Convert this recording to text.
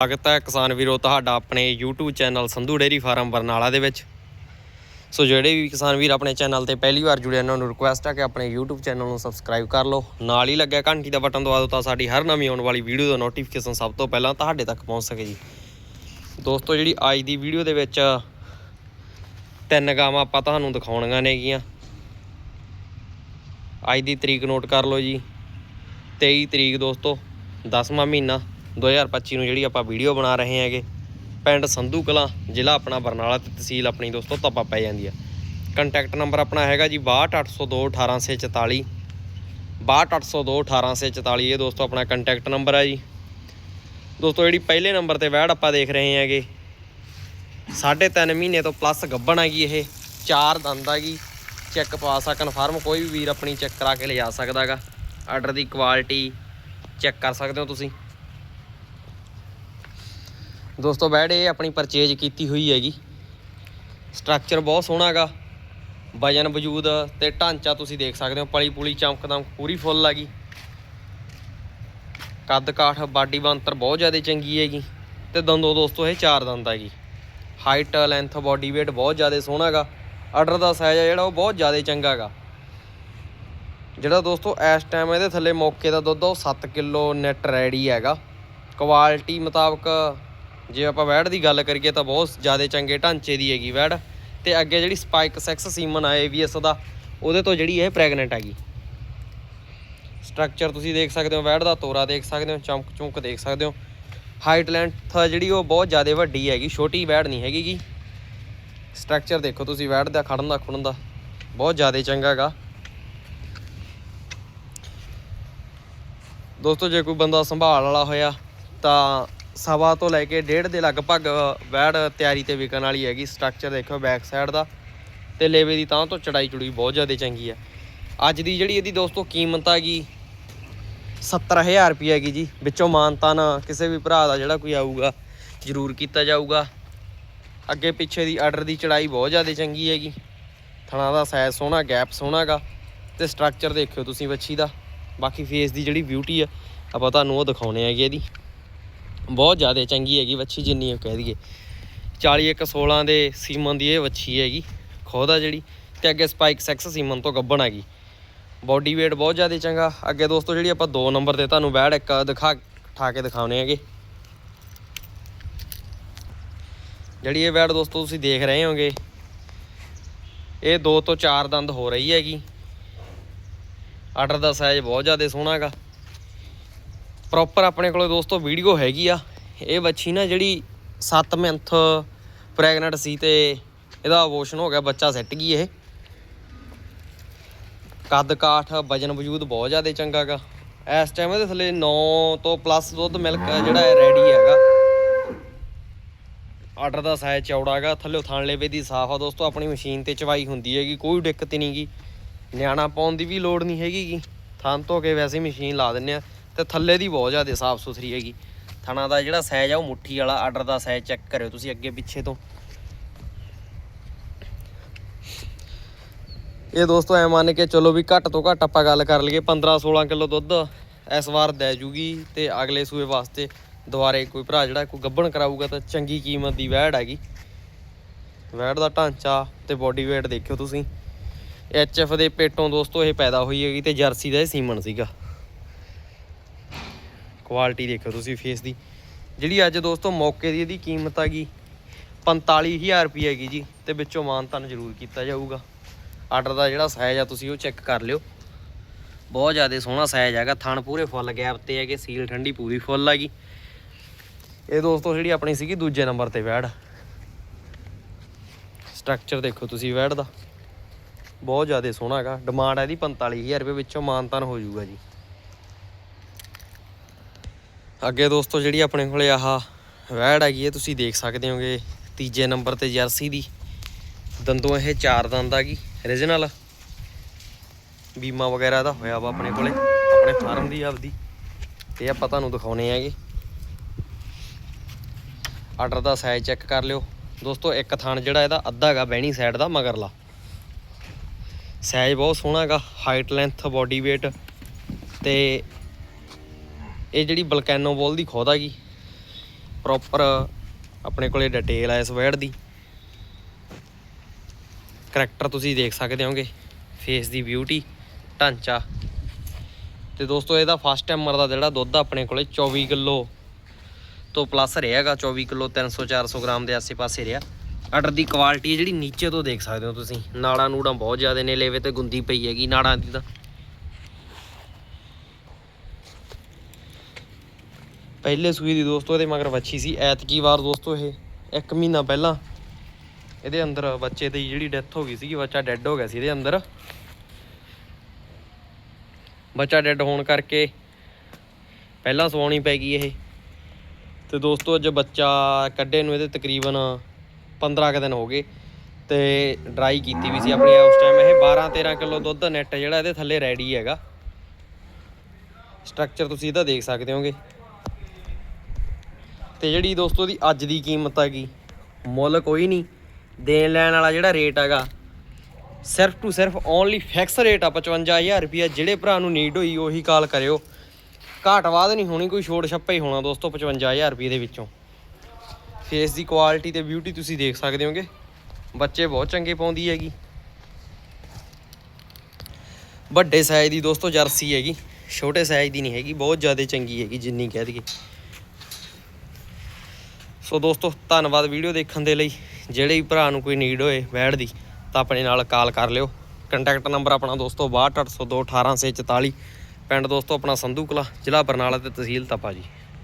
ਸਵਾਗਤ ਹੈ ਕਿਸਾਨ ਵੀਰੋ ਤੁਹਾਡਾ ਆਪਣੇ YouTube channel Sandhu dairy farm Barnala ਦੇ ਵਿੱਚ। ਸੋ ਜਿਹੜੇ ਵੀ ਕਿਸਾਨ ਵੀਰ ਆਪਣੇ ਚੈਨਲ ਤੇ ਪਹਿਲੀ ਵਾਰ ਜੁੜੇ ਉਹਨਾਂ ਨੂੰ ਰਿਕੁਐਸਟ ਹੈ ਕਿ ਆਪਣੇ YouTube ਚੈਨਲ ਨੂੰ ਸਬਸਕ੍ਰਾਈਬ ਕਰ ਲਓ। ਨਾਲ ਹੀ ਲੱਗਿਆ ਘੰਟੀ ਦਾ ਬਟਨ ਦਬਾ ਦਿਓ ਤਾਂ ਸਾਡੀ ਹਰ ਨਵੀਂ ਆਉਣ ਵਾਲੀ ਵੀਡੀਓ ਦਾ ਨੋਟੀਫਿਕੇਸ਼ਨ ਸਭ ਤੋਂ ਪਹਿਲਾਂ ਤੁਹਾਡੇ ਤੱਕ ਪਹੁੰਚ ਸਕੇ ਜੀ। ਦੋਸਤੋ, ਜਿਹੜੀ ਅੱਜ ਦੀ ਵੀਡੀਓ ਦੇ ਵਿੱਚ ਤਿੰਨ ਗਾਵਾਂ ਆਪਾਂ ਤੁਹਾਨੂੰ ਦਿਖਾਉਣੀਆਂ ਨੇਗੀਆਂ। ਅੱਜ ਦੀ ਤਰੀਕ ਨੋਟ ਕਰ ਲਓ ਜੀ। 23 ਤਰੀਕ ਦੋਸਤੋ 10ਵਾਂ ਮਹੀਨਾ। 2025 ਨੂੰ ਜਿਹੜੀ ਆਪਾਂ ਵੀਡੀਓ ਬਣਾ ਰਹੇ ਹੈਗੇ, ਪਿੰਡ ਸੰਧੂ ਕਲਾਂ, ਜ਼ਿਲ੍ਹਾ ਆਪਣਾ ਬਰਨਾਲਾ ਤੇ ਤਹਿਸੀਲ ਆਪਣੀ ਦੋਸਤੋ ਤਪਾ ਪੈ ਜਾਂਦੀ ਆ। ਕੰਟੈਕਟ ਨੰਬਰ ਆਪਣਾ ਹੈਗਾ ਜੀ 62802 18644 62802 18644 ਇਹ ਦੋਸਤੋ ਆਪਣਾ ਕੰਟੈਕਟ ਨੰਬਰ ਹੈ ਜੀ। ਦੋਸਤੋ ਜਿਹੜੀ ਪਹਿਲੇ ਨੰਬਰ ਤੇ ਵੈੜ ਆਪਾਂ ਦੇਖ ਰਹੇ ਹੈਗੇ, ਸਾਢੇ ਤਿੰਨ ਮਹੀਨੇ ਤੋਂ ਪਲੱਸ ਗੱਭਣ ਹੈਗੀ ਇਹ, ਚਾਰ ਦੰਦ ਹੈਗੀ ਚੈੱਕ ਪਾਸ ਆ ਕਨਫਰਮ ਕੋਈ ਵੀ ਵੀਰ ਆਪਣੀ ਚੈੱਕ ਕਰਾ ਕੇ ਲਿਜਾ ਸਕਦਾ ਹੈਗਾ। ਆਰਡਰ ਦੀ ਕੁਆਲਿਟੀ ਚੈੱਕ ਕਰ ਸਕਦੇ ਹੋ ਤੁਸੀਂ। ਦੋਸਤੋ, ਬੈਡ ਇਹ ਆਪਣੀ ਪਰਚੇਜ ਕੀਤੀ ਹੋਈ ਹੈਗੀ। ਸਟਰਕਚਰ ਬਹੁਤ ਸੋਹਣਾ ਹੈਗਾ। ਵਜਨ ਵਜੂਦ ਤੇ ਢਾਂਚਾ ਤੁਸੀਂ ਦੇਖ ਸਕਦੇ ਹੋ। ਪਲੀ ਪੁਲੀ ਚਮਕਦਮ ਪੂਰੀ ਫੁੱਲ ਹੈਗੀ। ਕੱਦ ਕਾਠ, ਬਾਡੀ ਬੰਤਰ ਬਹੁਤ ਜ਼ਿਆਦਾ ਚੰਗੀ ਹੈਗੀ। ਤੇ ਦੰਦੋ ਦੋਸਤੋ, ਇਹ ਚਾਰ ਦੰਦ ਹੈਗੀ। ਹਾਈਟ ਲੈਂਥ ਬਾਡੀ weight ਬਹੁਤ ਜ਼ਿਆਦਾ ਸੋਹਣਾ ਹੈਗਾ। ਆਰਡਰ ਦਾ ਸਾਈਜ਼ ਹੈ ਜਿਹੜਾ, ਉਹ ਬਹੁਤ ਜ਼ਿਆਦਾ ਚੰਗਾ ਹੈਗਾ। ਜਿਹੜਾ ਦੋਸਤੋ, ਇਸ ਟਾਈਮ ਇਹਦੇ ਥੱਲੇ ਮੌਕੇ ਦਾ ਦੁੱਧ ਉਹ 7 ਕਿਲੋ ਨੈਟ ਰੈਡੀ ਹੈਗਾ। ਕੁਆਲਿਟੀ ਮੁਤਾਬਕ ਜੇ ਆਪਾਂ ਵੈੜ ਦੀ ਗੱਲ ਕਰੀਏ ਤਾਂ ਬਹੁਤ ਜ਼ਿਆਦਾ ਚੰਗੇ ਢਾਂਚੇ ਦੀ ਹੈਗੀ ਵੈੜ। ਤੇ ਅੱਗੇ ਜਿਹੜੀ ਸਪਾਈਕ ਸੈਕਸ ਸੀਮਨ ਆ ਏਵੀਐਸ ਦਾ, ਉਹਦੇ ਤੋਂ ਜਿਹੜੀ ਇਹ ਪ੍ਰੈਗਨੈਂਟ ਹੈਗੀ। ਸਟਰਕਚਰ ਤੁਸੀਂ ਦੇਖ ਸਕਦੇ ਹੋ, ਵੈੜ ਦਾ ਤੋਰਾ ਦੇਖ ਸਕਦੇ ਹੋ, ਚਮਕ ਚੁੰਕ ਦੇਖ ਸਕਦੇ ਹੋ। ਹਾਈਟ ਲੈਂਥ ਜਿਹੜੀ ਉਹ ਬਹੁਤ ਜ਼ਿਆਦਾ ਵੱਡੀ ਹੈਗੀ, ਛੋਟੀ ਵੈੜ ਨਹੀਂ ਹੈਗੀ ਗੀ। ਸਟਰਕਚਰ ਦੇਖੋ ਤੁਸੀਂ, ਵੈੜ ਦਾ, ਖੜਨ ਦਾ ਖੁੜਨ ਦਾ, ਬਹੁਤ ਜ਼ਿਆਦਾ ਚੰਗਾ ਹੈਗਾ। ਦੋਸਤੋ, ਜੇ ਕੋਈ ਬੰਦਾ ਸੰਭਾਲ ਵਾਲਾ ਹੋਇਆ ਤਾਂ ਸਵਾ ਤੋਂ ਲੈ ਕੇ ਡੇਢ ਦੇ ਲਗਭਗ ਵੈੜ ਤਿਆਰੀ ਤੇ ਵਿਕਣ ਵਾਲੀ ਹੈਗੀ ਸਟਰਕਚਰ ਦੇਖੋ ਬੈਕ ਸਾਈਡ ਦਾ। ਤੇ ਲੇਵੇ ਦੀ ਤਾਂ ਤੋਂ ਚੜਾਈ ਚੁੜੀ ਬਹੁਤ ਜ਼ਿਆਦਾ ਚੰਗੀ ਹੈ ਅੱਜ ਦੀ ਜਿਹੜੀ ਇਹਦੀ ਦੋਸਤੋ ਕੀਮਤ ਹੈਗੀ 70000 ਰੁਪਏ ਹੈਗੀ ਜੀ। ਵਿੱਚੋਂ ਮਾਨਤਾਨ ਕਿਸੇ ਵੀ ਭਰਾ ਦਾ ਜਿਹੜਾ ਕੋਈ ਆਊਗਾ, ਜ਼ਰੂਰ ਕੀਤਾ ਜਾਊਗਾ। ਅੱਗੇ ਪਿੱਛੇ ਦੀ ਆਰਡਰ ਦੀ ਚੜਾਈ ਬਹੁਤ ਜ਼ਿਆਦਾ ਚੰਗੀ ਹੈਗੀ। ਥਣਾ ਦਾ ਸਾਈਜ਼ ਸੋਹਣਾ ਗੈਪ ਸੋਹਣਾਗਾ ਤੇ ਸਟਰਕਚਰ ਦੇਖਿਓ ਤੁਸੀਂ ਵੱਛੀ ਦਾ। ਬਾਕੀ ਫੇਸ ਦੀ ਜਿਹੜੀ ਬਿਊਟੀ ਆ, ਆਪਾਂ ਤੁਹਾਨੂੰ ਉਹ ਦਿਖਾਉਣੇ ਹੈਗੇ ਇਹਦੀ। ਬਹੁਤ ਜ਼ਿਆਦਾ ਚੰਗੀ ਹੈਗੀ ਵੱਛੀ ਜਿੰਨੀ ਉਹ ਕਹਿ ਦਈਏ। 40 ਇੱਕ 16 ਦੇ ਸੀਮਨ ਦੀ ਇਹ ਵੱਛੀ ਹੈਗੀ, ਖੁਦ ਆ ਜਿਹੜੀ। ਤੇ ਅੱਗੇ ਸਪਾਈਕ ਸੈਕਸ ਸੀਮਨ ਤੋਂ ਗੱਬਣ ਹੈਗੀ। ਬਾਡੀ weight ਬਹੁਤ ਜ਼ਿਆਦਾ ਚੰਗਾ। ਅੱਗੇ ਦੋਸਤੋ, ਜਿਹੜੀ ਆਪਾਂ 2 ਨੰਬਰ ਤੇ ਤੁਹਾਨੂੰ ਬੈੜ ਇੱਕ ਦਿਖਾ, ਠਾ ਕੇ ਦਿਖਾਉਣੇ ਹੈਗੇ। ਜਿਹੜੀ ਇਹ ਬੈੜ ਦੋਸਤੋ, ਤੁਸੀਂ ਦੇਖ ਰਹੇ ਹੋਗੇ, ਇਹ 2 ਤੋਂ 4 ਦੰਦ ਹੋ ਰਹੀ ਹੈਗੀ। ਆਰਡਰ ਦਾ ਸਾਈਜ਼ ਬਹੁਤ ਜ਼ਿਆਦਾ ਸੋਹਣਾ ਹੈਗਾ। ਪ੍ਰੋਪਰ ਆਪਣੇ ਕੋਲੇ ਦੋਸਤੋ ਵੀਡੀਓ ਹੈਗੀ ਆ। ਇਹ ਬੱਚੀ ਨਾ ਜਿਹੜੀ 7 ਮੰਥ ਪ੍ਰੈਗਨੈਂਟ ਸੀ ਤੇ ਇਹਦਾ ਅਬੋਰਸ਼ਨ ਹੋ ਗਿਆ, ਬੱਚਾ ਸੈੱਟ ਗਈ ਇਹ। ਕੱਦ ਕਾਠ, ਵਜਨ ਵਜੂਦ ਬਹੁਤ ਜ਼ਿਆਦਾ ਚੰਗਾ ਹੈਗਾ ਇਸ ਟਾਈਮ ਇਹਦੇ ਥੱਲੇ 9 ਤੋਂ ਪਲੱਸ ਦੁੱਧ ਮਿਲਕ ਜਿਹੜਾ ਹੈ ਰੈਡੀ ਹੈਗਾ। ਆਰਡਰ ਦਾ ਸਾਈਜ਼ ਚੌੜਾ ਹੈਗਾ ਥੱਲੇ ਥਣ ਲੇਵੇ ਦੀ ਸਾਫ਼ ਆ ਦੋਸਤੋ, ਆਪਣੀ ਮਸ਼ੀਨ ਤੇ ਚਵਾਈ ਹੁੰਦੀ ਹੈਗੀ, ਕੋਈ ਦਿੱਕਤ ਨਹੀਂ ਗੀ। ਨਿਆਣਾ ਪਾਉਣ ਦੀ ਵੀ ਲੋੜ ਨਹੀਂ ਹੈਗੀ ਗੀ। ਥਣ ਧੋ ਕੇ ਵੈਸੇ ਮਸ਼ੀਨ ਲਾ ਦਿੰਨੇ ਆ। ਤੇ ਥੱਲੇ ਦੀ ਬਹੁਤ ਜ਼ਿਆਦਾ ਸਾਫ਼ ਸੁਥਰੀ ਹੈਗੀ। ਥਣਾ ਦਾ ਜਿਹੜਾ ਸਾਈਜ਼ ਆ, ਉਹ ਮੁੱਠੀ ਵਾਲਾ ਆਰਡਰ ਦਾ ਸਾਈਜ਼ ਚੈੱਕ ਕਰਿਓ ਤੁਸੀਂ ਅੱਗੇ ਪਿੱਛੇ ਤੋਂ। ਇਹ ਦੋਸਤੋ ਐ ਮੰਨ ਕੇ ਚਲੋ ਵੀ ਘੱਟ ਤੋਂ ਘੱਟ ਆਪਾਂ ਗੱਲ ਕਰ ਲਈਏ 15 16 ਕਿਲੋ ਦੁੱਧ। ਇਸ ਵਾਰ ਦੇ ਜੂਗੀ ਤੇ ਅਗਲੇ ਸੂਏ ਵਾਸਤੇ ਦੁਬਾਰੇ ਕੋਈ ਭਰਾ ਜਿਹੜਾ ਕੋਈ ਗੱਭਣ ਕਰਾਊਗਾ ਤਾਂ ਚੰਗੀ ਕੀਮਤ ਦੀ ਵੈੜ ਹੈਗੀ। ਵੈੜ ਦਾ ਢਾਂਚਾ ਤੇ ਬੋਡੀ weight ਦੇਖਿਓ ਤੁਸੀਂ। ਐਫ ਦੇ ਪੇਟੋਂ ਦੋਸਤੋ ਇਹ ਪੈਦਾ ਹੋਈ ਹੈਗੀ ਤੇ ਜਰਸੀ ਦਾ ਇਹ ਸੀਮਨ ਸੀਗਾ। ਕੁਆਲਿਟੀ ਦੇਖੋ ਤੁਸੀਂ ਫੇਸ ਦੀ। ਜਿਹੜੀ ਅੱਜ ਦੋਸਤੋ ਮੌਕੇ ਦੀ ਇਹਦੀ ਕੀਮਤ ਹੈਗੀ 45000 ਰੁਪਏ ਹੈਗੀ ਜੀ, ਤੇ ਵਿੱਚੋਂ ਮਾਨਤਨ ਜ਼ਰੂਰ ਕੀਤਾ ਜਾਊਗਾ। ਆਰਡਰ ਦਾ ਜਿਹੜਾ ਸਾਈਜ਼ ਆ ਤੁਸੀਂ ਉਹ ਚੈੱਕ ਕਰ ਲਿਓ। ਬਹੁਤ ਜ਼ਿਆਦਾ ਸੋਹਣਾ ਸਾਈਜ਼ ਹੈਗਾ, ਥਣ ਪੂਰੇ ਫੁੱਲ ਗੈਪ ਤੇ ਹੈਗੇ ਸੀਲ ਠੰਡੀ ਪੂਰੀ ਫੁੱਲ ਹੈਗੀ ਇਹ ਦੋਸਤੋ ਜਿਹੜੀ ਆਪਣੀ ਸੀਗੀ ਦੂਜੇ ਨੰਬਰ ਤੇ ਵੈੜ। ਸਟਰਕਚਰ ਦੇਖੋ ਤੁਸੀਂ ਵੈੜ ਦਾ। ਬਹੁਤ ਜ਼ਿਆਦਾ ਸੋਹਣਾ ਹੈਗਾ ਡਿਮਾਂਡ ਹੈ ਇਹਦੀ 45000 ਰੁਪਏ ਵਿੱਚੋਂ ਮਾਨਤਨ ਹੋ ਜਾਊਗਾ ਜੀ। ਅੱਗੇ ਦੋਸਤੋ ਜਿਹੜੀ ਆਪਣੇ ਕੋਲੇ ਆਹ ਵੈੜ ਹੈਗੀ ਇਹ ਤੁਸੀਂ ਦੇਖ ਸਕਦੇ ਹੋਗੇ ਤੀਜੇ ਨੰਬਰ ਤੇ ਜਰਸੀ ਦੀ। ਦੰਦੋਂ ਇਹ ਚਾਰ ਦੰਦ ਆ ਗਈ ਰੀਜਨਲ ਬੀਮਾ ਵਗੈਰਾ ਦਾ ਹੋਇਆ ਵਾ ਆਪਣੇ ਕੋਲੇ, ਆਪਣੇ ਫਾਰਮ ਦੀ ਆਪਦੀ। ਤੇ ਆਪਾਂ ਤੁਹਾਨੂੰ ਦਿਖਾਉਣੇ ਹੈਗੇ। ਆਰਡਰ ਦਾ ਸਾਈਜ਼ ਚੈੱਕ ਕਰ ਲਿਓ। ਦੋਸਤੋ, ਇੱਕ ਥਣ ਜਿਹੜਾ ਇਹਦਾ ਅੱਧਾ ਹੈਗਾ ਬਹਿਣੀ ਸਾਈਡ ਦਾ ਮਗਰਲਾ। ਸਾਈਜ਼ ਬਹੁਤ ਸੋਹਣਾ ਹੈਗਾ ਹਾਈਟ ਲੈਂਥ ਬਾਡੀ weight ਤੇ ਇਹ ਜਿਹੜੀ ਬਲਕੈਨੋ ਬੋਲ ਦੀ ਖੋਦ ਹੈਗੀ ਪ੍ਰੋਪਰ ਆਪਣੇ ਕੋਲੇ ਡਿਟੇਲ ਹੈ ਇਸ ਵੈੜ ਦੀ। ਕਰੈਕਟਰ ਤੁਸੀਂ ਦੇਖ ਸਕਦੇ ਹੋਗੇ ਫੇਸ ਦੀ ਬਿਊਟੀ ਢਾਂਚਾ। ਤੇ ਦੋਸਤੋ, ਇਹਦਾ ਫਸਟ ਟਾਈਮਰ ਦਾ ਜਿਹੜਾ ਦੁੱਧ ਆਪਣੇ ਕੋਲੇ 24 ਕਿਲੋ ਤੋਂ ਪਲੱਸ ਰਿਹਾਗਾ 24 ਕਿਲੋ 300 400 ਗ੍ਰਾਮ ਦੇ ਆਸੇ-ਪਾਸੇ ਰਿਹਾ। ਆਰਡਰ ਦੀ ਕੁਆਲਿਟੀ ਜਿਹੜੀ ਨੀਚੇ ਤੋਂ ਦੇਖ ਸਕਦੇ ਹੋ ਤੁਸੀਂ। ਨਾੜਾਂ ਨੂੜਾਂ ਬਹੁਤ ਜ਼ਿਆਦਾ ਨੇ, ਲੇਵੇ ਤੇ ਗੁੰਦੀ ਪਈ ਹੈਗੀ, ਨਾੜਾਂ ਦੀ ਤਾਂ। ਪਹਿਲੇ ਸੂਈ ਦੀ ਦੋਸਤੋ, ਇਹਦੇ ਮਗਰ ਵੱਛੀ ਸੀ। ਐਤਕੀ ਵਾਰ ਦੋਸਤੋ, ਇਹ 1 ਮਹੀਨਾ ਪਹਿਲਾਂ ਇਹਦੇ ਅੰਦਰ ਬੱਚੇ ਦੀ ਜਿਹੜੀ ਡੈਥ ਹੋ ਗਈ ਸੀਗੀ, ਬੱਚਾ ਡੈੱਡ ਹੋ ਗਿਆ ਸੀ ਇਹਦੇ ਅੰਦਰ। ਬੱਚਾ ਡੈੱਡ ਹੋਣ ਕਰਕੇ ਪਹਿਲਾਂ ਸਵਾਉਣੀ ਪੈ ਗਈ ਇਹ। ਤੇ ਦੋਸਤੋ, ਅੱਜ ਬੱਚਾ ਕੱਢੇ ਨੂੰ ਇਹਦੇ ਤਕਰੀਬਨ 15 ਕੁ ਦਿਨ ਹੋ ਗਏ ਤੇ ਡਰਾਈ ਕੀਤੀ ਵੀ ਸੀ ਆਪਣੀ ਉਸ ਟਾਈਮ ਇਹ। 12 13 ਕਿਲੋ ਦੁੱਧ ਨੈਟ ਜਿਹੜਾ ਇਹਦੇ ਥੱਲੇ ਰੈਡੀ ਹੈਗਾ। ਸਟਰਕਚਰ ਤੁਸੀਂ ਇਹਦਾ ਦੇਖ ਸਕਦੇ ਹੋਗੇ। ਤੇ ਜਿਹੜੀ ਦੋਸਤੋ ਦੀ ਅੱਜ ਦੀ ਕੀਮਤ ਹੈਗੀ, ਮੁੱਲ ਕੋਈ ਨਹੀਂ। ਦੇਣ ਲੈਣ ਵਾਲਾ ਜਿਹੜਾ ਰੇਟ ਹੈਗਾ, ਸਿਰਫ ਟੂ ਸਿਰਫ ਓਨਲੀ ਫਿਕਸ ਰੇਟ ਆ 55000 ਰੁਪਿਆ ਜਿਹੜੇ ਭਰਾ ਨੂੰ ਨੀਡ ਹੋਈ, ਉਹੀ ਕਾਲ ਕਰਿਓ। ਘਾਟ ਵਾਧ ਨਹੀਂ ਹੋਣੀ, ਕੋਈ ਛੋਟ ਛੱਪਾ ਹੀ ਹੋਣਾ ਦੋਸਤੋ 55000 ਰੁਪਏ ਦੇ ਵਿੱਚੋਂ। ਫੇਸ ਦੀ ਕੁਆਲਿਟੀ ਤੇ ਬਿਊਟੀ ਤੁਸੀਂ ਦੇਖ ਸਕਦੇ ਹੋਗੇ। ਬੱਚੇ ਬਹੁਤ ਚੰਗੇ ਪਾਉਂਦੀ ਹੈਗੀ। ਵੱਡੇ ਸਾਈਜ਼ ਦੀ ਦੋਸਤੋ ਜਰਸੀ ਹੈਗੀ, ਛੋਟੇ ਸਾਈਜ਼ ਦੀ ਨਹੀਂ ਹੈਗੀ, ਬਹੁਤ ਜ਼ਿਆਦਾ ਚੰਗੀ ਹੈਗੀ, ਜਿੰਨੀ ਕਹਿ ਦਈਏ। ਸੋ ਦੋਸਤੋ, ਧੰਨਵਾਦ ਵੀਡੀਓ ਦੇਖਣ ਦੇ ਲਈ। ਜਿਹੜੇ ਵੀ ਭਰਾ ਨੂੰ ਕੋਈ ਨੀਡ ਹੋਏ ਬੈੜ ਦੀ, ਤਾਂ ਆਪਣੇ ਨਾਲ ਕਾਲ ਕਰ ਲਿਓ। ਕੰਟੈਕਟ ਨੰਬਰ ਆਪਣਾ ਦੋਸਤੋ 6280218644 ਪਿੰਡ ਦੋਸਤੋ, ਆਪਣਾ ਸੰਧੂ ਕਲਾ, ਜ਼ਿਲ੍ਹਾ ਬਰਨਾਲਾ ਤੇ ਤਹਿਸੀਲ ਤਪਾ ਜੀ।